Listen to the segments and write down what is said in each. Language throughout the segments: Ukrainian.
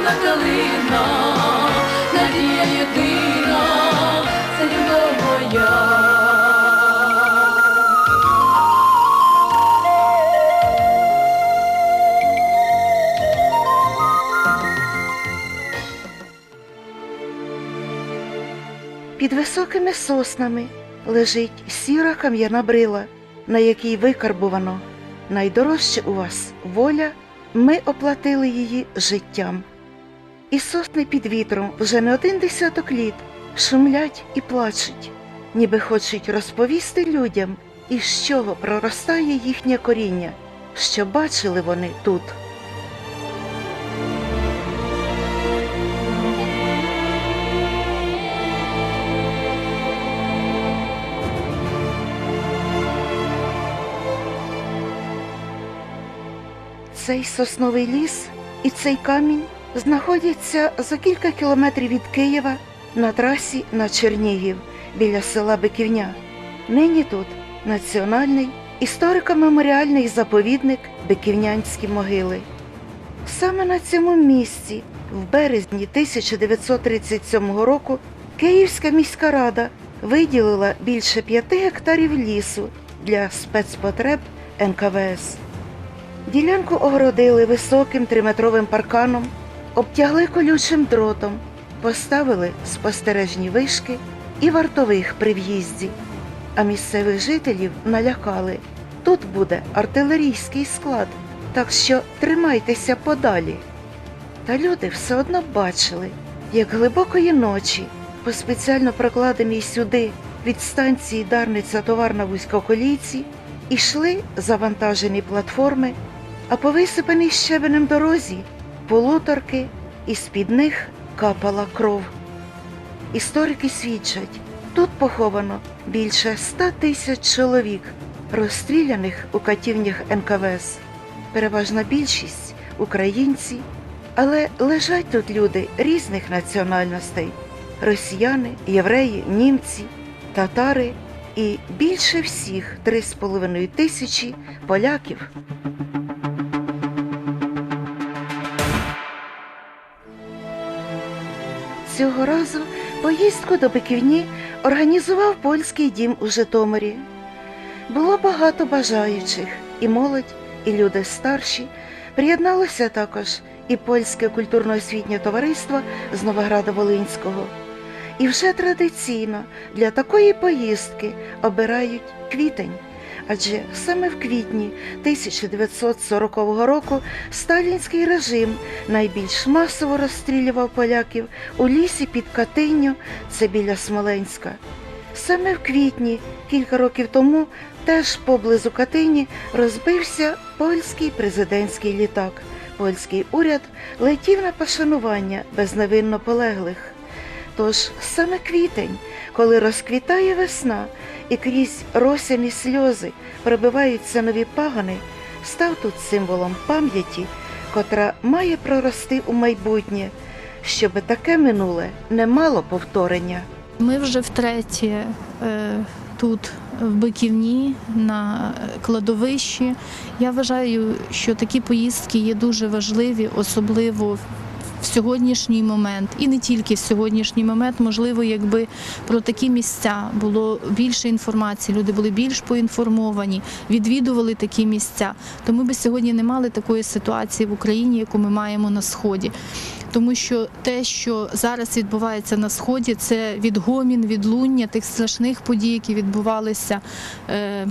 чорна калина, надія єдина, це любов моя. Під високими соснами лежить сіра кам'яна брила, на якій викарбувано найдорожче у вас воля, ми оплатили її життям. І сосни під вітром вже не один десяток літ шумлять і плачуть, ніби хочуть розповісти людям, із чого проростає їхнє коріння, що бачили вони тут. Цей сосновий ліс і цей камінь знаходяться за кілька кілометрів від Києва на трасі на Чернігів біля села Биківня. Нині тут національний історико-меморіальний заповідник Биківнянські могили. Саме на цьому місці, в березні 1937 року, Київська міська рада виділила більше п'яти гектарів лісу для спецпотреб НКВС. Ділянку огородили високим триметровим парканом, обтягли колючим дротом, поставили спостережні вишки і вартових при в'їзді. А місцевих жителів налякали. Тут буде артилерійський склад, так що тримайтеся подалі. Та люди все одно бачили, як глибокої ночі, по спеціально прокладеній сюди від станції Дарниця товарна вузькоколійці, ішли завантажені платформи, а по висипаній щебенем дорозі полуторки, і з-під них капала кров. Історики свідчать, тут поховано більше ста тисяч чоловік, розстріляних у катівнях НКВС. Переважна більшість українці, але лежать тут люди різних національностей: росіяни, євреї, німці, татари і більше всіх три з половиною тисячі поляків. Цього разу поїздку до Биківні організував польський дім у Житомирі. Було багато бажаючих, і молодь, і люди старші. Приєдналося також і польське культурно-освітнє товариство з Новограда Волинського. І вже традиційно для такої поїздки обирають квітень. Адже саме в квітні 1940 року сталінський режим найбільш масово розстрілював поляків у лісі під Катинню, це біля Смоленська. Саме в квітні, кілька років тому, теж поблизу Катині розбився польський президентський літак. Польський уряд летів на пошанування безневинно полеглих. Тож саме квітень, коли розквітає весна і крізь росяні сльози пробиваються нові пагани, став тут символом пам'яті, котра має прорости у майбутнє, щоби таке минуле не мало повторення. Ми вже втретє е, тут, в Биківні, на кладовищі. Я вважаю, що такі поїздки є дуже важливі, особливо в сьогоднішній момент, і не тільки в сьогоднішній момент, можливо, якби про такі місця було більше інформації, люди були більш поінформовані, відвідували такі місця. То ми би сьогодні не мали такої ситуації в Україні, яку ми маємо на сході. Тому що те, що зараз відбувається на сході, це відгомін, відлуння тих страшних подій, які відбувалися. Е,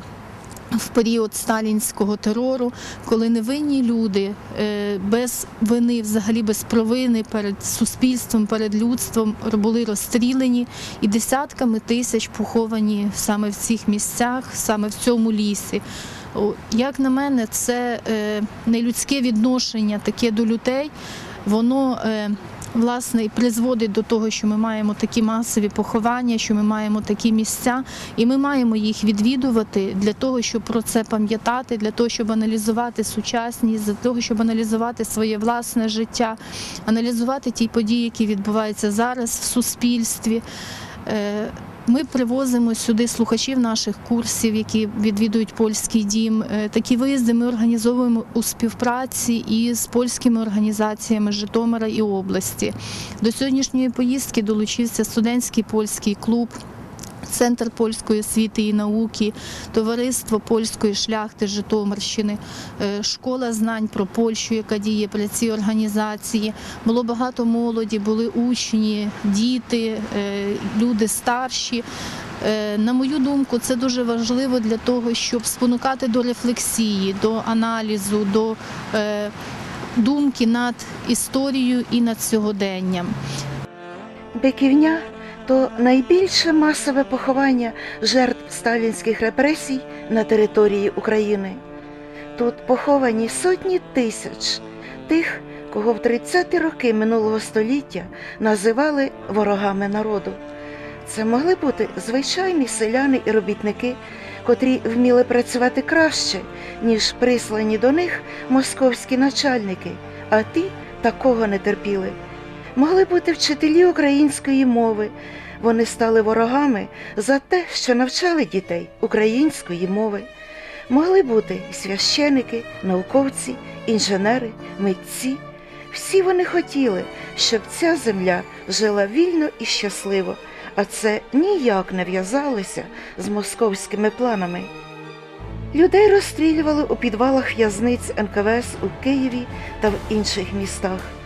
в період сталінського терору, коли невинні люди е, без вини, взагалі без провини перед суспільством, перед людством були розстріляні і десятками тисяч поховані саме в цих місцях, саме в цьому лісі. Як на мене, це е, нелюдське відношення таке до людей, воно е, власне і призводить до того, що ми маємо такі масові поховання, що ми маємо такі місця, і ми маємо їх відвідувати для того, щоб про це пам'ятати, для того, щоб аналізувати сучасність, для того, щоб аналізувати своє власне життя, аналізувати ті події, які відбуваються зараз в суспільстві. Ми привозимо сюди слухачів наших курсів, які відвідують польський дім. Е, Такі виїзди ми організовуємо у співпраці із польськими організаціями Житомира і області. До сьогоднішньої поїздки долучився студентський польський клуб. Центр польської освіти і науки, товариство польської шляхти Житомирщини, е, школа знань про Польщу, яка діє при цій організації. Було багато молоді, були учні, діти, е, люди старші. Е, На мою думку, це дуже важливо для того, щоб спонукати до рефлексії, до аналізу, до думки над історією і над сьогоденням. Биківня то найбільше масове поховання жертв сталінських репресій на території України. Тут поховані сотні тисяч тих, кого в 30-ті роки минулого століття називали ворогами народу. Це могли бути звичайні селяни і робітники, котрі вміли працювати краще, ніж прислані до них московські начальники, а ті такого не терпіли могли бути вчителі української мови. Вони стали ворогами за те, що навчали дітей української мови. Могли бути священики, науковці, інженери, митці. Всі вони хотіли, щоб ця земля жила вільно і щасливо, а це ніяк не в'язалося з московськими планами. Людей розстрілювали у підвалах в'язниць НКВС у Києві та в інших містах.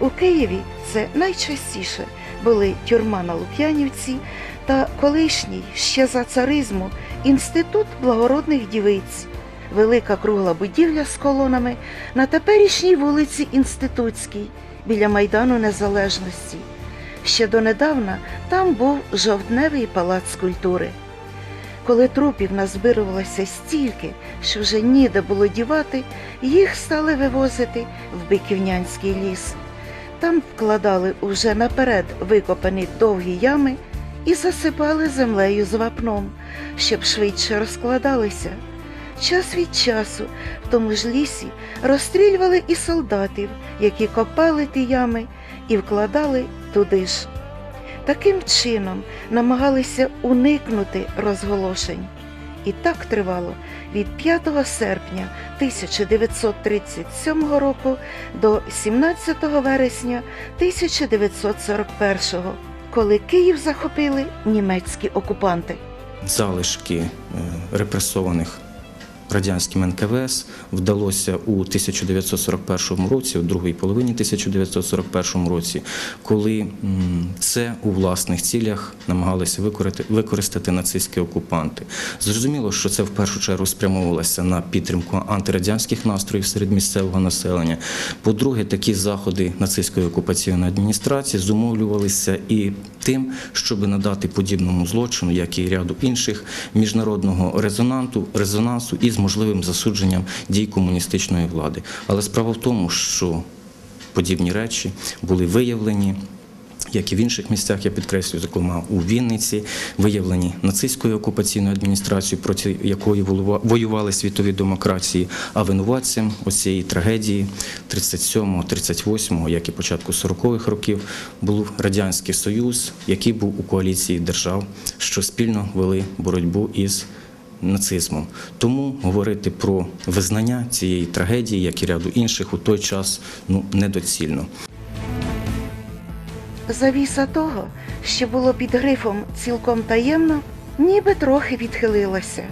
У Києві це найчастіше були тюрма на Лук'янівці та колишній ще за царизму інститут благородних дівиць, велика кругла будівля з колонами на теперішній вулиці Інститутській біля Майдану Незалежності. Ще донедавна там був жовтневий палац культури. Коли трупів назбирувалося стільки, що вже ніде було дівати, їх стали вивозити в Биківнянський ліс. Там вкладали уже наперед викопані довгі ями і засипали землею з вапном, щоб швидше розкладалися. Час від часу в тому ж лісі розстрілювали і солдатів, які копали ті ями і вкладали туди ж. Таким чином намагалися уникнути розголошень. І так тривало від 5 серпня 1937 року до 17 вересня 1941, коли Київ захопили німецькі окупанти. залишки е, репресованих радянським НКВС вдалося у 1941 році, у другій половині 1941 році, коли це у власних цілях намагалися використати нацистські окупанти. Зрозуміло, що це в першу чергу спрямовувалося на підтримку антирадянських настроїв серед місцевого населення. По-друге, такі заходи нацистської окупаційної адміністрації зумовлювалися і тим, щоб надати подібному злочину, як і ряду інших, міжнародного резонанту, резонансу можливим засудженням дій комуністичної влади. Але справа в тому, що подібні речі були виявлені. Як і в інших місцях, я підкреслюю, зокрема у Вінниці, виявлені нацистською окупаційною адміністрацією, проти якої воювали світові демократії, а винуватцем оцієї трагедії 37-го, 38-го, як і початку 40-х років, був Радянський Союз, який був у коаліції держав, що спільно вели боротьбу із нацизмом. Тому говорити про визнання цієї трагедії, як і ряду інших, у той час ну недоцільно. Завіса того, що було під грифом цілком таємно, ніби трохи відхилилася.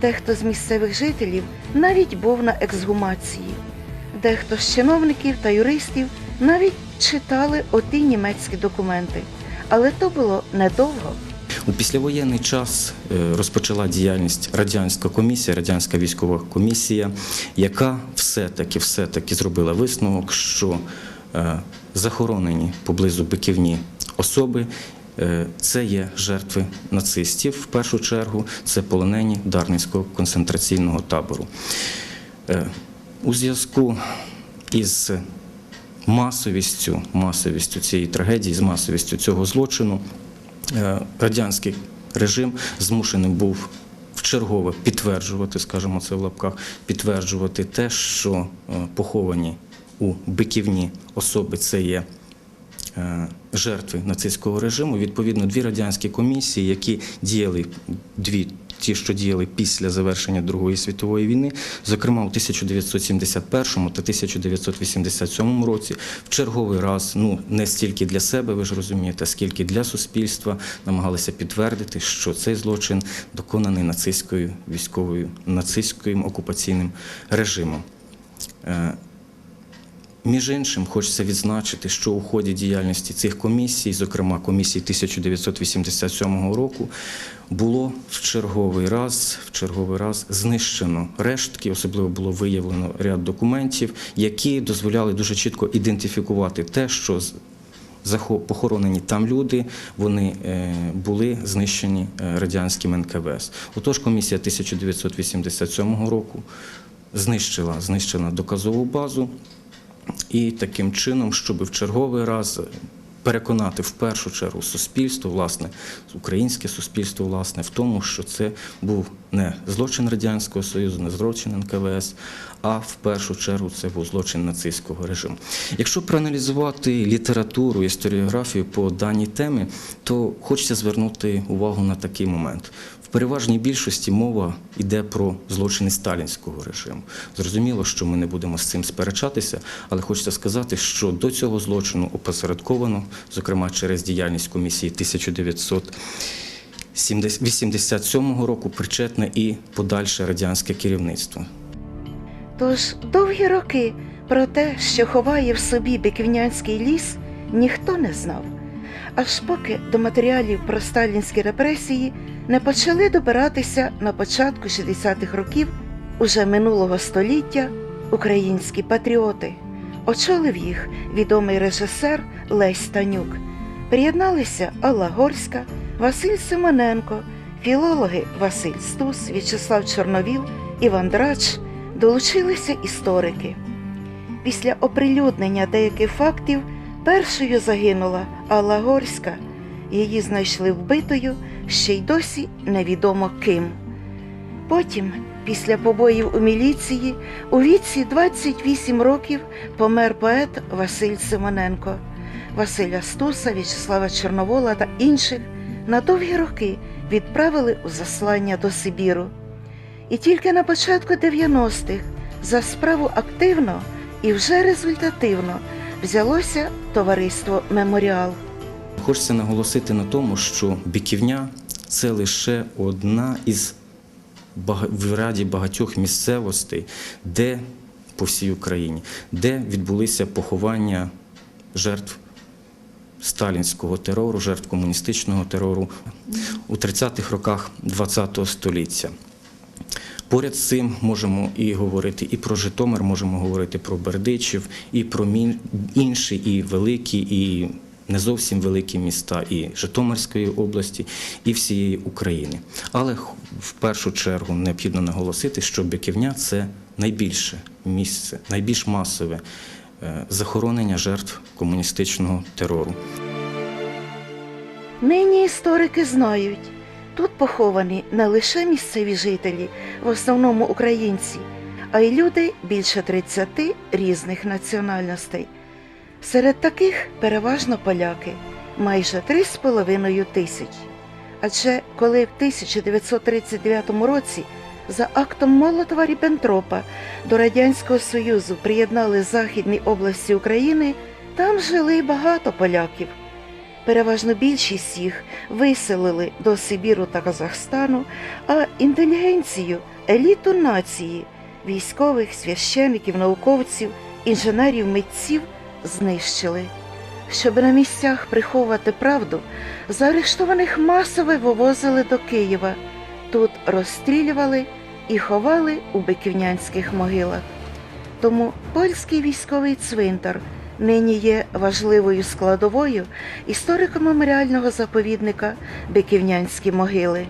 Дехто з місцевих жителів навіть був на ексгумації. Дехто з чиновників та юристів навіть читали оті німецькі документи. Але то було недовго. У післявоєнний час е, розпочала діяльність радянська комісія, радянська військова комісія, яка все-таки все-таки зробила висновок, що е, захоронені поблизу Биківні особи. е, Це є жертви нацистів в першу чергу, це полонені Дарницького концентраційного табору. У зв'язку із масовістю, масовістю цієї трагедії, з масовістю цього злочину, радянський режим змушений був вчергове підтверджувати, скажімо це в лапках, підтверджувати те, що е, поховані у биківні особи це є е, жертви нацистського режиму. Відповідно, дві радянські комісії, які діяли дві. Ті, що діяли після завершення Другої світової війни, зокрема у 1971 та 1987 році, в черговий раз, ну не стільки для себе, ви ж розумієте, скільки для суспільства намагалися підтвердити, що цей злочин доконаний нацистською військовою нацистським окупаційним режимом. Е, між іншим, хочеться відзначити, що у ході діяльності цих комісій, зокрема комісії 1987 року, було в черговий раз, в черговий раз знищено рештки, особливо було виявлено ряд документів, які дозволяли дуже чітко ідентифікувати те, що похоронені там люди, вони е, були знищені е, радянським НКВС. Отож, комісія 1987 року знищила, знищила доказову базу. І таким чином, щоб в черговий раз переконати в першу чергу суспільство, власне, українське суспільство, власне, в тому, що це був не злочин Радянського Союзу, не злочин НКВС, а в першу чергу це був злочин нацистського режиму. Якщо проаналізувати літературу, історіографію по даній темі, то хочеться звернути увагу на такий момент. В переважній більшості мова йде про злочини сталінського режиму. Зрозуміло, що ми не будемо з цим сперечатися, але хочеться сказати, що до цього злочину опосередковано, зокрема через діяльність комісії 1987 року, причетне і подальше радянське керівництво. Тож довгі роки про те, що ховає в собі биківнянський ліс, ніхто не знав. Аж поки до матеріалів про сталінські репресії не почали добиратися на початку 60-х років уже минулого століття українські патріоти. Очолив їх відомий режисер Лесь Танюк. Приєдналися Алла Горська, Василь Симоненко, філологи Василь Стус, В'ячеслав Чорновіл, Іван Драч, долучилися історики. Після оприлюднення деяких фактів першою загинула Алла Горська. Її знайшли вбитою, ще й досі невідомо ким. Потім, після побоїв у міліції, у віці 28 років помер поет Василь Симоненко. Василя Стуса, В'ячеслава Чорновола та інших на довгі роки відправили у заслання до Сибіру. І тільки на початку 90-х за справу активно і вже результативно взялося товариство Меморіал. Хочеться наголосити на тому, що біківня це лише одна із в ряді багатьох місцевостей, де по всій Україні, де відбулися поховання жертв сталінського терору, жертв комуністичного терору у 30-х роках ХХ століття. Поряд з цим можемо і говорити і про Житомир, можемо говорити про Бердичів, і про інші і великі, і не зовсім великі міста і Житомирської області, і всієї України. Але в першу чергу необхідно наголосити, що Биківня це найбільше місце, найбільш масове е, захоронення жертв комуністичного терору. Нині історики знають, тут поховані не лише місцеві жителі, в основному українці, а й люди більше 30 різних національностей. Серед таких переважно поляки майже 3,5 тисяч. Адже коли в 1939 році за актом Молотова Ріббентропа до Радянського Союзу приєднали західні області України, там жили багато поляків. Переважно більшість їх виселили до Сибіру та Казахстану, а інтелігенцію, еліту нації, військових, священиків, науковців, інженерів, митців знищили. Щоб на місцях приховувати правду, заарештованих масово вивозили до Києва. Тут розстрілювали і ховали у биківнянських могилах. Тому польський військовий цвинтар нині є важливою складовою історико-меморіального заповідника Биківнянські могили.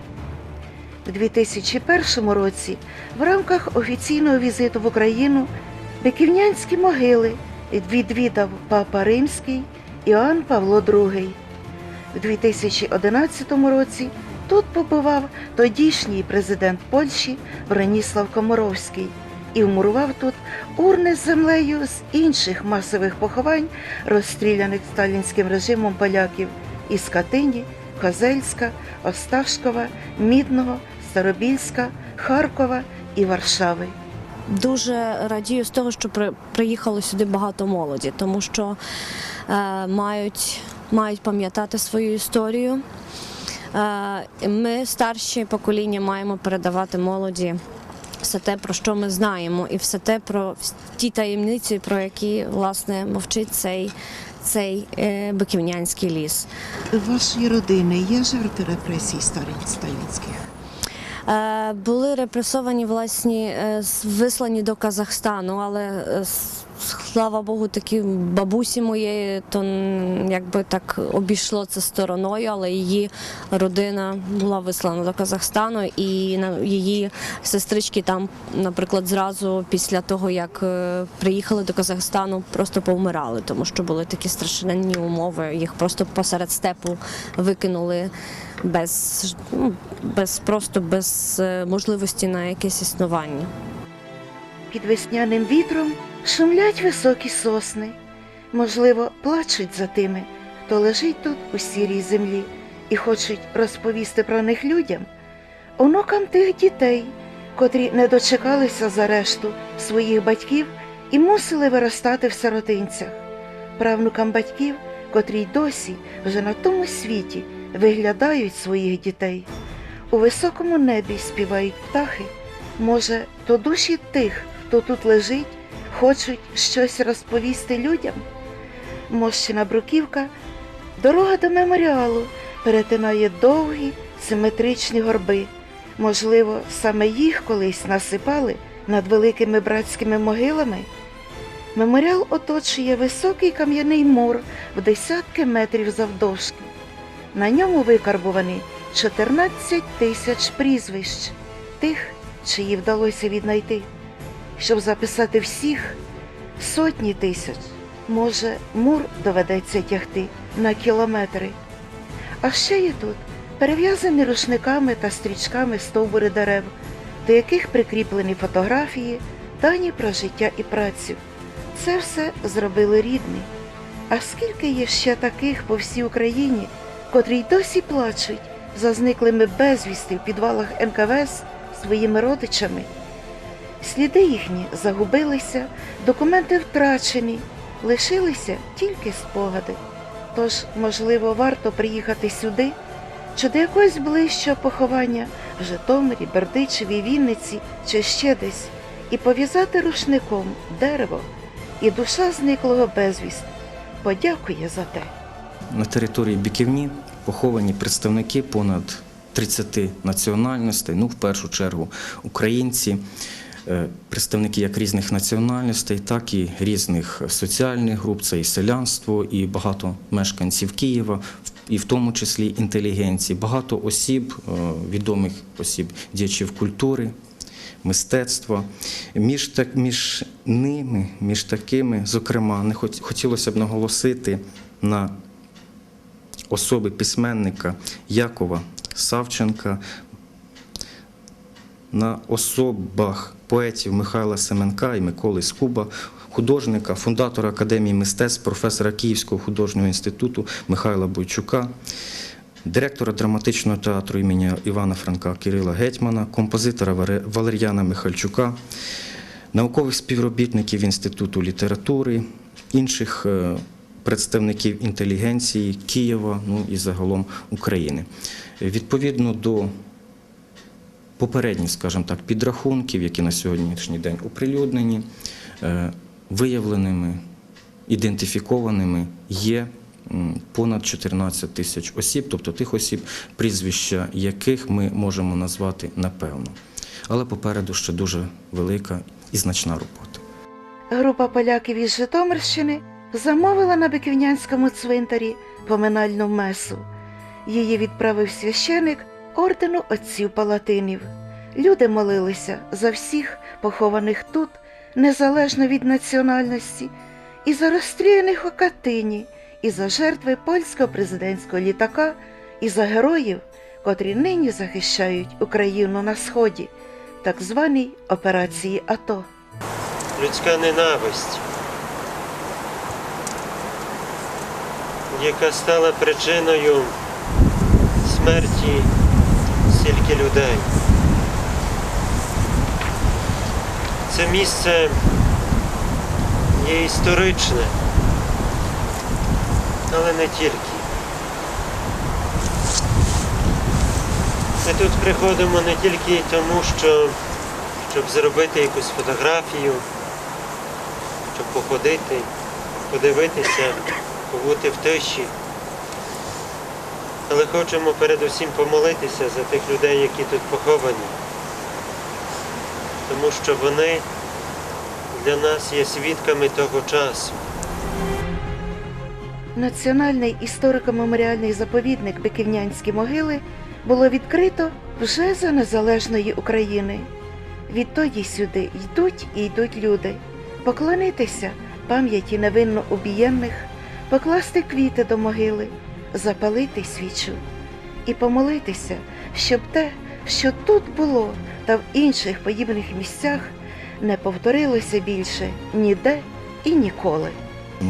У 2001 році в рамках офіційного візиту в Україну Биківнянські могили відвідав Папа Римський Іоанн Павло II. У 2011 році тут побував тодішній президент Польщі Броніслав Комаровський. і вмурував тут урни з землею з інших масових поховань, розстріляних сталінським режимом поляків із Катині, Козельська, Осташкова, Мідного, Старобільська, Харкова і Варшави. Дуже радію з того, що при, приїхало сюди багато молоді, тому що е, мають, мають пам'ятати свою історію. Е, ми, старші покоління, маємо передавати молоді все те, про що ми знаємо, і все те про ті таємниці, про які власне мовчить цей, цей е, биківнянський ліс. Вашої родини є жертви репресій сталін- сталінських? Е, Були репресовані, власні, е, вислані до Казахстану, але е, слава Богу, такі бабусі моєї, то якби так обійшло це стороною, але її родина була вислана до Казахстану, і її сестрички там, наприклад, зразу після того, як приїхали до Казахстану, просто повмирали, тому що були такі страшенні умови. Їх просто посеред степу викинули без, ну, без просто без е, можливості на якесь існування. Під весняним вітром шумлять високі сосни. Можливо, плачуть за тими, хто лежить тут у сірій землі і хочуть розповісти про них людям, онукам тих дітей, котрі не дочекалися зарешту своїх батьків і мусили виростати в сиротинцях, правнукам батьків, котрі й досі вже на тому світі виглядають своїх дітей. У високому небі співають птахи. Може, то душі тих, хто тут лежить, хочуть щось розповісти людям? Мощена бруківка, дорога до меморіалу перетинає довгі симетричні горби. Можливо, саме їх колись насипали над великими братськими могилами. Меморіал оточує високий кам'яний мур в десятки метрів завдовжки. На ньому викарбувані 14 тисяч прізвищ тих, чиї вдалося віднайти. Щоб записати всіх сотні тисяч, може, мур доведеться тягти на кілометри. А ще є тут перев'язані рушниками та стрічками стовбури дерев, до яких прикріплені фотографії, дані про життя і працю. Це все зробили рідні. А скільки є ще таких по всій Україні, котрі й досі плачуть за зниклими безвісти в підвалах НКВС своїми родичами? Сліди їхні загубилися, документи втрачені, лишилися тільки спогади. Тож, можливо, варто приїхати сюди чи до якогось ближчого поховання в Житомирі, Бердичеві, Вінниці чи ще десь, і пов'язати рушником дерево, і душа зниклого безвість подякує за те. На території Біківні поховані представники понад 30 національностей, ну в першу чергу українці, е, представники як різних національностей, так і різних соціальних груп, це і селянство, і багато мешканців Києва, і в тому числі інтелігенції, багато осіб, е, відомих осіб, діячів культури. Мистецтва між так між ними, між такими, зокрема, не хот- хотілося б наголосити на особи письменника Якова Савченка, на особах поетів Михайла Семенка і Миколи Скуба, художника, фундатора Академії мистецтв, професора Київського художнього інституту Михайла Бойчука, директора драматичного театру імені Івана Франка Кирила Гетьмана, композитора Валер'яна Михальчука, наукових співробітників Інституту літератури, інших е, представників інтелігенції Києва, ну і загалом України. Відповідно до попередніх, скажімо так, підрахунків, які на сьогоднішній день оприлюднені, е, виявленими, ідентифікованими є понад 14 тисяч осіб, тобто тих осіб, прізвища яких ми можемо назвати напевно. Але попереду ще дуже велика і значна робота. Група поляків із Житомирщини замовила на Биківнянському цвинтарі поминальну месу. Її відправив священик ордену отців палатинів. Люди молилися за всіх похованих тут, незалежно від національності, і за розстріляних у Катині, і за жертви польського президентського літака, і за героїв, котрі нині захищають Україну на сході, так званій операції АТО. людська ненависть, яка стала причиною смерті стільки людей. Це місце є історичне, але не тільки. Ми тут приходимо не тільки тому, що щоб зробити якусь фотографію, щоб походити, подивитися, побути в тиші. Але хочемо передусім помолитися за тих людей, які тут поховані, тому що вони для нас є свідками того часу. Національний історико-меморіальний заповідник Биківнянські могили було відкрито вже за незалежної України. Відтоді сюди йдуть і йдуть люди, поклонитися пам'яті невинно убієнних, покласти квіти до могили, запалити свічу і помолитися, щоб те, що тут було та в інших подібних місцях, не повторилося більше ніде і ніколи.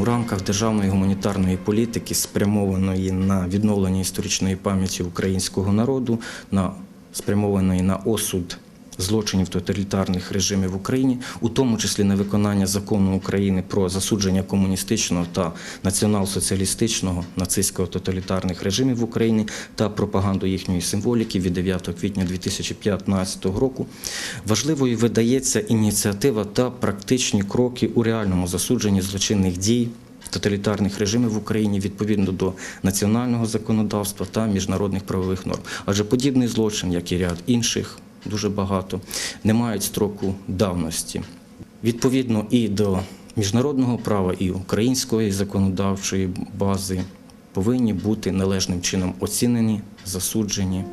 У рамках державної гуманітарної політики, спрямованої на відновлення історичної пам'яті українського народу, на спрямованої на осуд злочинів тоталітарних режимів в Україні, у тому числі на виконання закону України про засудження комуністичного та націонал-соціалістичного нацистського тоталітарних режимів в Україні та пропаганду їхньої символіки від 9 квітня 2015 року, важливою видається ініціатива та практичні кроки у реальному засудженні злочинних дій тоталітарних режимів в Україні відповідно до національного законодавства та міжнародних правових норм. Адже подібний злочин, як і ряд інших, дуже багато, не мають строку давності. Відповідно і до міжнародного права, і української законодавчої бази повинні бути належним чином оцінені, засуджені.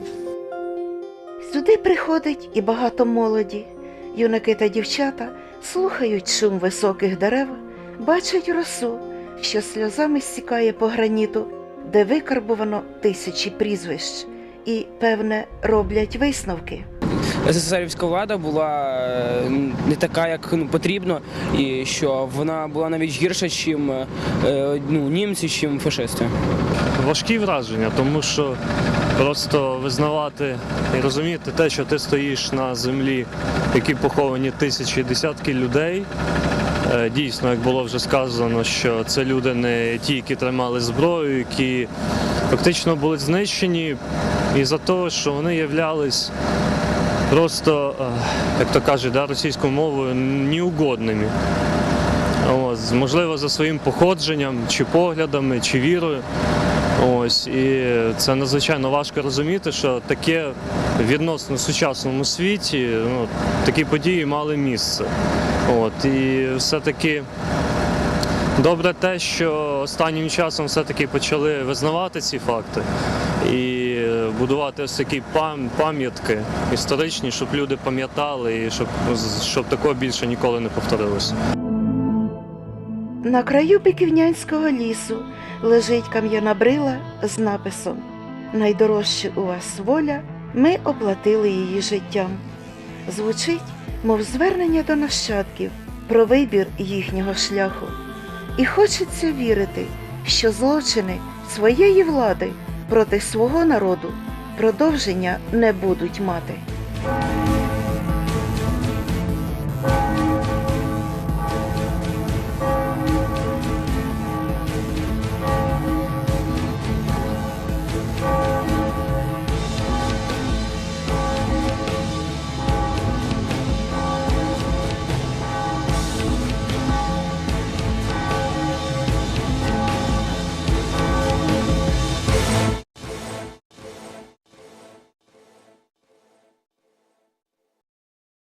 Сюди приходить і багато молоді. Юнаки та дівчата слухають шум високих дерев, бачать росу, що сльозами стікає по граніту, де викарбовано тисячі прізвищ, і, певне, роблять висновки. СССРівська влада була е, не така, як ну, потрібно, і що вона була навіть гірша, чим е, ну, німці, чим фашисти. важкі враження, тому що просто визнавати і розуміти те, що ти стоїш на землі, в якій поховані тисячі десятки людей. Е, Дійсно, як було вже сказано, що це люди не ті, які тримали зброю, які фактично були знищені із-за того, що вони являлись просто, е, як то кажуть, да, російською мовою, неугодними. Ось, можливо, за своїм походженням, чи поглядами, чи вірою. Ось і це надзвичайно важко розуміти, що таке відносно в сучасному світі ну, такі події мали місце. От і все-таки добре те, що останнім часом все-таки почали визнавати ці факти і будувати ось такі пам'ятки історичні, щоб люди пам'ятали і щоб, щоб такого більше ніколи не повторилося. На краю Биківнянського лісу лежить кам'яна брила з написом Найдорожче у вас воля, ми оплатили її життям. Звучить, мов звернення до нащадків про вибір їхнього шляху. І хочеться вірити, що злочини своєї влади проти свого народу продовження не будуть мати.